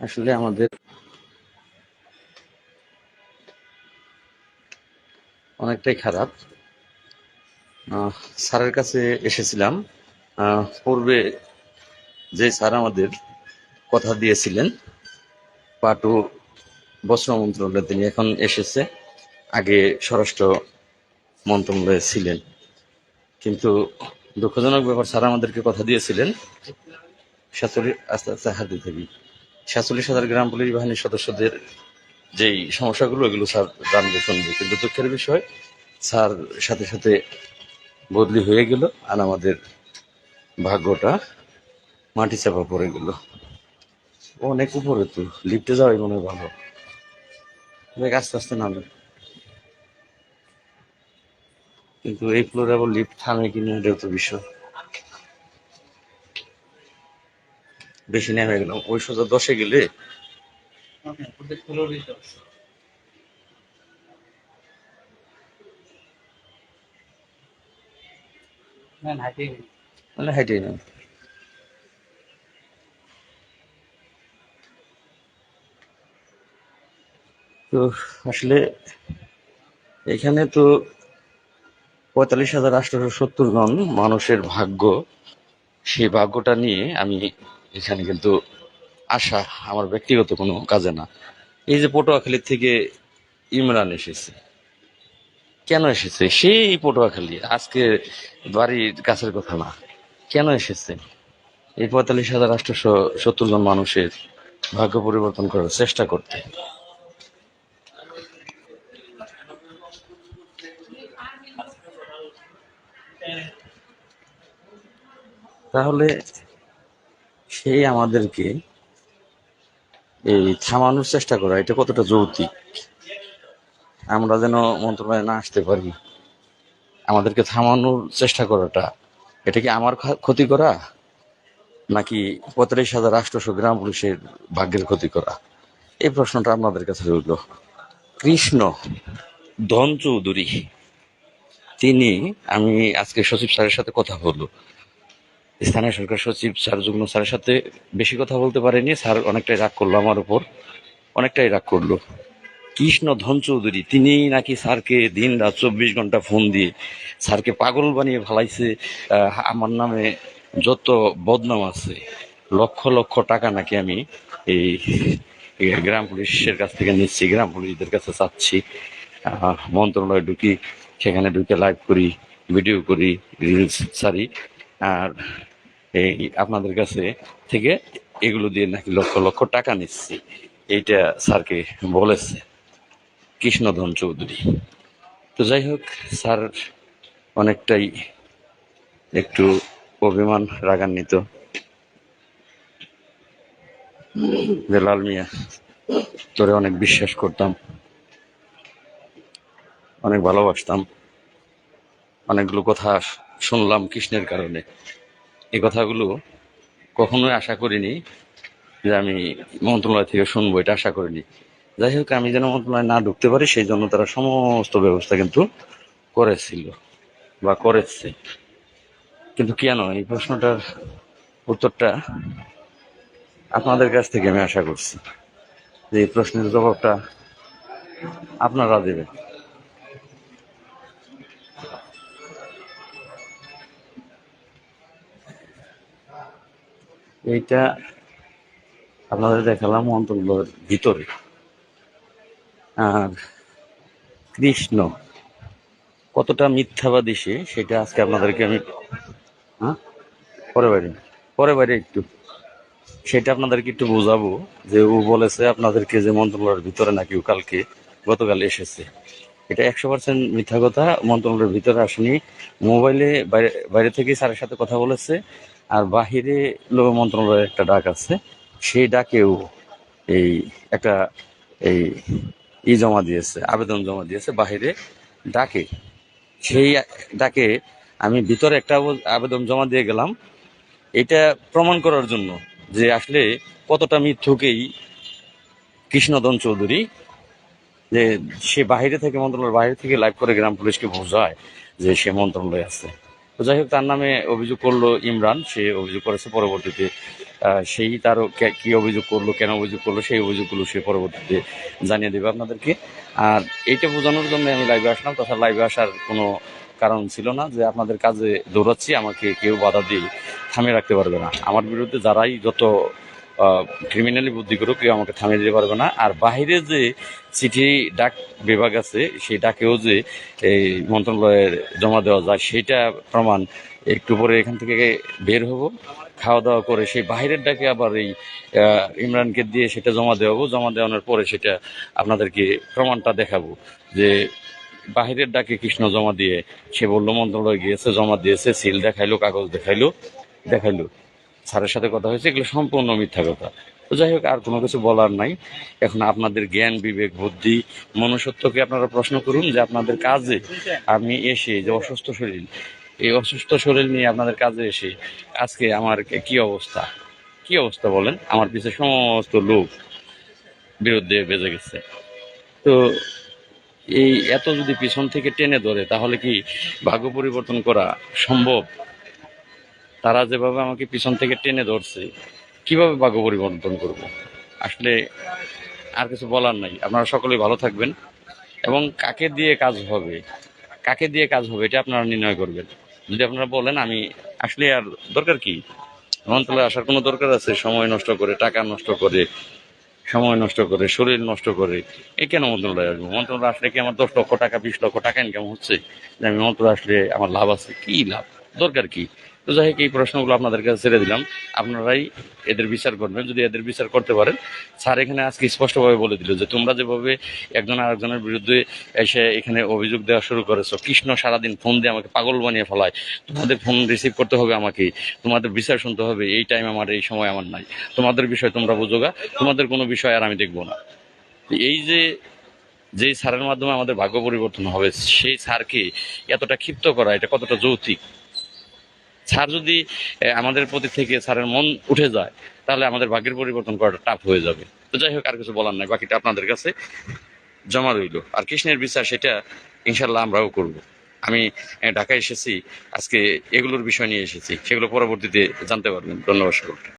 আসলে আমাদের অনেকটাই খারাপ। স্যারের কাছে এসেছিলাম। পূর্বে যে স্যার আমাদের কথা দিয়েছিলেন, পাটু বস্ত্র মন্ত্রণালয়ে তিনি এখন এসেছে। আগে স্বরাষ্ট্র মন্ত্রণালয়ে ছিলেন। কিন্তু দুঃখজনক ব্যাপার, স্যার আমাদেরকে কথা দিয়েছিলেন। সাতচল্লিশ আস্তে আস্তে হাত দিতে হবে সাতচল্লিশ হাজার গ্রাম পুলিশ বাহিনীর সদস্যদের যেই সমস্যাগুলো, এগুলো স্যার জানবে, শুনবে। কিন্তু দুঃখের বিষয়, স্যার সাথে সাথে বদলি হয়ে গেল আর আমাদের ভাগ্যটা মাটি চাপা পড়ে গেল। অনেক উপরে তো, লিফটে যাওয়াই মনে হয় ভালো। দেখ আস্তে আস্তে নামে। কিন্তু এই ফ্লোরে আবার লিফট থামে কিনা, এটাও তো বিষয়। বেশি নেমে গেলাম ওই সোজা দশে গেলে মানে না তো আসলে এখানে তো পঁয়তাল্লিশ হাজার আটশোশো সত্তর জন মানুষের ভাগ্য সেই ভাগ্যটা নিয়ে আমি এখানে কিন্তু আসা আমার ব্যক্তিগত কোনো কাজে না। এই যে পটুয়াখালী থেকে ইমরান এসেছে। কেন এসেছে? সেই পটুয়াখালী, আজকে বাড়ির কাছের কথা না। কেন এসেছে? এই পঁয়তাল্লিশ হাজার আটশোশো সত্তর জন মানুষের ভাগ্য পরিবর্তন করার চেষ্টা করতে। তাহলে সেই আমাদেরকে এই থামানোর চেষ্টা করা, এটা কতটা যৌক্তিক? আমরা যেন মন্ত্রণালয়ে না আসতে পারি, আমাদেরকে থামানোর চেষ্টা করাটা, এটা কি আমার ক্ষতি করা? নাকি পঁয়তাল্লিশ হাজার আটশোশো গ্রাম পুলিশের ভাগ্যের ক্ষতি করা? এই প্রশ্নটা আপনাদের কাছে রইল। কৃষ্ণ ধন চৌধুরী তিনি, আমি আজকে সচিব স্যারের সাথে কথা বলব। স্থানীয় সরকার সচিব স্যার যুগ্ম স্যারের সাথে বেশি কথা বলতে পারেনি। স্যার অনেকটাই রাগ করল আমার উপর। অনেকটাই রাগ করল। কৃষ্ণ ধন চৌধুরী তিনি নাকি স্যারকে দিন রাত চব্বিশ ঘণ্টা ফোন দিয়ে স্যারকে পাগল বানিয়ে ফেলাইছে। আমার নামে যত বদনাম আছে, লক্ষ লক্ষ টাকা নাকি আমি এই গ্রাম পুলিশের কাছ থেকে নিচ্ছি, গ্রাম পুলিশদের কাছে চাচ্ছি। মন্ত্রণালয়ে ঢুকি, সেখানে ঢুকে লাইভ করি ভিডিও করি রিলস ছাড়ি। আর এই আপনাদের কাছে থেকে এগুলো দিয়ে নাকি লক্ষ লক্ষ টাকা নিচ্ছি। এইটা স্যারকে বলেছে কৃষ্ণধন চৌধুরী। তো যাই হোক, স্যার অনেকটাই একটু অভিমান রাগান্বিত। যে লাল মিয়া, তোরে অনেক বিশ্বাস করতাম, অনেক ভালোবাসতাম, অনেকগুলো কথা শুনলাম কৃষ্ণের কারণে। এই কথাগুলো কখনোই আশা করিনি যে আমি মন্ত্রণালয় থেকে শুনব, এটা আশা করিনি। যাই হোক, আমি যেন মন্ত্রণালয়ে না ঢুকতে পারি, সেই জন্য তারা সমস্ত ব্যবস্থা কিন্তু করেছিল বা করেছে। কিন্তু কেন? এই প্রশ্নটার উত্তরটা আপনাদের কাছ থেকে আমি আশা করছি যে এই প্রশ্নের জবাবটা আপনারা দেবেন। এইটা আপনাদের দেখালাম মন্ত্রণালয়ের ভিতরে। আর কৃষ্ণ, কতটা মিথ্যাবাদী সে, সেটা আজকে আপনাদেরকে আমি হ্যাঁ? পরে বাইরে পরে বাইরে একটু। সেটা আপনাদেরকে একটু বোঝাবো যে ও বলেছে আপনাদেরকে যে মন্ত্রণালয়ের ভিতরে নাকি ও কালকে গতকাল এসেছে। এটা একশো পার্সেন্ট মিথ্যা কথা, মন্ত্রণালয়ের ভিতরে আসেনি। মোবাইলে বাইরে বাইরে থেকে স্যারের সাথে কথা বলেছে, আর বাহিরে মন্ত্রণালয়ের একটা ডাক আছে, সেই ডাকেও এই একটা এই ই জমা দিয়েছে, আবেদন জমা দিয়েছে বাহিরে ডাকে। সেই ডাকে আমি ভিতরে একটা আবেদন জমা দিয়ে গেলাম। এটা প্রমাণ করার জন্য যে আসলে কতটা মিথ্যুকেই কৃষ্ণদন চৌধুরী যে সে বাইরে থেকে মন্ত্রণালয়ের বাইরে থেকে লাইভ করে গ্রাম পুলিশকে বোঝায় যে সে মন্ত্রণালয়ে আছে। তো যাই হোক, তার নামে অভিযোগ করল ইমরান, সে অভিযোগ করেছে পরবর্তীতে। সেই তারও কি অভিযোগ করল, কেন অভিযোগ করল, সেই অভিযোগগুলো সে পরবর্তীতে জানিয়ে দেবে আপনাদেরকে। আর এইটা বোঝানোর জন্য আমি লাইভে আসলাম, তথা লাইভে আসার কোনো কারণ ছিল না যে আপনাদের কাজে দৌড়াচ্ছি, আমাকে কেউ বাধা দিয়ে থামিয়ে রাখতে পারবে না। আমার বিরুদ্ধে যারাই যত ক্রিমিনালি বুদ্ধি করুক, কেউ আমাকে থামিয়ে দিতে পারবে না। আর বাইরে যে চিঠি ডাক বিভাগ আছে, সেই ডাকেও যে এই মন্ত্রণালয়ের জমা দেওয়া যায় সেটা প্রমাণ একটু পরে এখান থেকে বের হব। খাওয়া দাওয়া করে সেই বাইরের ডাকে আবার এই ইমরানকে দিয়ে সেটা জমা দেওয়াবো। জমা দেওয়ানোর পরে সেটা আপনাদেরকে প্রমাণটা দেখাবো যে বাহিরের ডাকে কৃষ্ণ জমা দিয়ে, সে বলল, মন্ত্রণালয় গিয়েছে, জমা দিয়েছে সিল দেখাইলো, কাগজ দেখাইলো দেখাইলো। স্যারের সাথে কথা হয়েছে, এগুলো সম্পূর্ণ মিথ্যা কথা। তো যাই হোক, আর কোনো কিছু বলার নাই। এখন আপনাদের জ্ঞান, বিবেক, বুদ্ধি, মনুষ্যত্বকে আপনারা প্রশ্ন করুন যে আপনাদের কাজে আমি এসে যে অসুস্থ শরীর, এই অসুস্থ শরীর নিয়ে আপনাদের কাজে এসে আজকে আমার কে- অবস্থা? কি অবস্থা বলেন? আমার পিছনে সমস্ত লোক বিরুদ্ধে বেজে গেছে। তো এই এত যদি পিছন থেকে টেনে ধরে, তাহলে কি ভাগ্য পরিবর্তন করা সম্ভব? তারা যেভাবে আমাকে পিছন থেকে টেনে ধরছে, কীভাবে ভাগ্য পরিবর্তন করব? আসলে আর কিছু বলার নাই। আপনারা সকলেই ভালো থাকবেন। এবং কাকে দিয়ে কাজ হবে, কাকে দিয়ে কাজ হবে, এটা আপনারা নির্ণয় করবেন। যদি আপনারা বলেন, আমি আসলে আর দরকার কি? মন্ত্রণালয়ে আসার কোনো দরকার আছে? সময় নষ্ট করে, টাকা নষ্ট করে, সময় নষ্ট করে, শরীর নষ্ট করে এ কেন মন্ত্রণালয়ে আসব? মন্ত্রণালয় আসলে কি আমার দশ লক্ষ টাকা, বিশ লক্ষ টাকা ইনকাম হচ্ছে? যে আমি মন্ত্রণালয় আসলে আমার লাভ আছে? কি লাভ? দরকার কি? তো যাই হোক, এই প্রশ্নগুলো আপনাদের কাছে ছেড়ে দিলাম। আপনারাই এদের বিচার করবেন, যদি এদের বিচার করতে পারেন। স্যার এখানে আজকে স্পষ্টভাবে বলে দিল যে, তোমরা যেভাবে একজন আরেকজনের বিরুদ্ধে এসে এখানে অভিযোগ দেওয়া শুরু করেছ, কৃষ্ণ সারাদিন ফোন দিয়ে আমাকে পাগল বানিয়ে ফেলায়। তোমাদের ফোন রিসিভ করতে হবে আমাকে, তোমাদের বিচার শুনতে হবে, এই টাইম আমার, এই সময় আমার নাই। তোমাদের বিষয় তোমরা বুঝোগা তোমাদের কোনো বিষয় আর আমি দেখব না। এই যে যেই সারের মাধ্যমে আমাদের ভাগ্য পরিবর্তন হবে, সেই সারকে এতটা ক্ষিপ্ত করা, এটা কতটা যৌক্তিক? স্যার যদি আমাদের প্রতি থেকে স্যারের মন উঠে যায়, তাহলে আমাদের ভাগ্যের পরিবর্তন করাটা টাফ হয়ে যাবে। তো যাই হোক, আর কিছু বলার নাই, বাকিটা আপনাদের কাছে জমা রইল। আর কৃষ্ণের বিচার সেটা ইনশাল্লাহ আমরাও করব। আমি ঢাকায় এসেছি, আজকে এগুলোর বিষয় নিয়ে এসেছি, সেগুলো পরবর্তীতে জানতে পারবেন। ধন্যবাদ সকলকে।